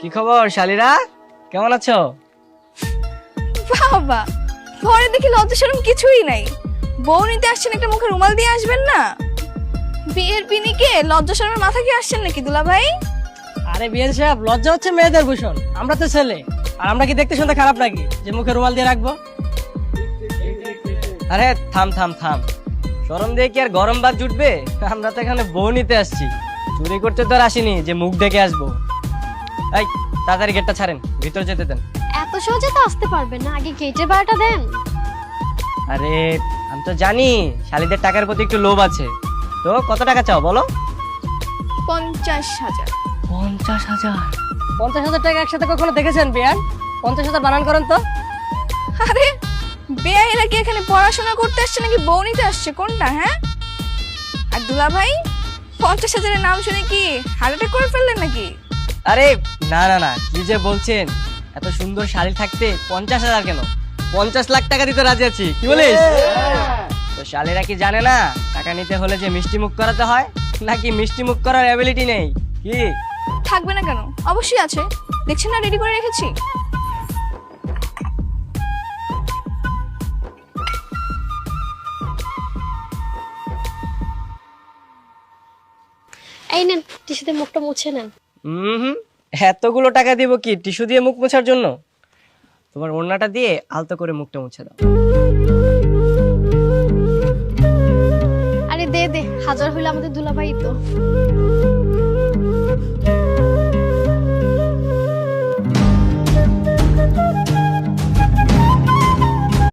কি খবর শালিরা? কেমন আছো? বাবা ঘরে দেখি লজ্জা শরম কিছুই নাই। বউ নিতে আসছেন একটা মুখে রুমাল দিয়ে আসবেন না? বিয়ের পিনিকে লজ্জা শরমের মাথা কি আসছেন নাকি দুলা ভাই আরে বিয়েন সাহেব লজ্জা হচ্ছে মেয়েদের ভূষণ। আমরা তো ছেলে। আর আমরা কি দেখতে শুনতে খারাপ নাকি যে মুখে রুমাল দিয়ে রাখব? আরে থাম থাম থাম। গরম দিয়ে কি আর গরম ভাত জুটবে? আমরা তো এখানে বউ নিতে আসছি। চুরি করতে তো আর আসিনি যে মুখ দেখে আসব। এই তাড়াতাড়ি গেটটা ছাড়েন ভিতর যেতে দেন। এত সহজে তো আসতে পারবেন না আগে গেটের ভাড়াটা দেন। আরে আমি তো জানি শালিদের টাকার প্রতি একটু লোভ আছে। তো কত টাকা চাও বলো? পঞ্চাশ হাজার। পঞ্চাশ হাজার? পঞ্চাশ হাজার টাকা একসাথে কখনো দেখেছেন বিয়ান? পঞ্চাশ হাজার বানান করেন তো। আরে বেআইরা কি এখানে পড়াশোনা করতে আসছে নাকি বউ নিতে আসছে? কোনটা হ্যাঁ? আর দুলা ভাই পঞ্চাশ হাজারের নাম শুনে কি হার্ট অ্যাটাক করে ফেললেন নাকি? আরে না না না কি যে বলছেন? এত সুন্দর শাড়ি থাকতে পঞ্চাশ হাজার কেন? পঞ্চাশ লাখ টাকা দিতে রাজি আছি কি বলিস? তো শালেরা কি জানে না টাকা নিতে হলে যে মিষ্টি মুখ করাতে হয় নাকি মিষ্টি মুখ করার অ্যাবিলিটি নেই? কি? থাকবে না কেন? অবশ্যই আছে। দেখছেন না রেডি করে রেখেছি। এই নেন টিস্যুতে মুখটা মুছে নেন। হুম এতগুলো টাকা দিব কি টিস্যু দিয়ে মুখ মোছার জন্য? তোমার ওড়নাটা দিয়ে আলতো করে মুখটা মুছে দাও। আরে দে দে হাজার হইলে আমাদের দুলাভাই তো।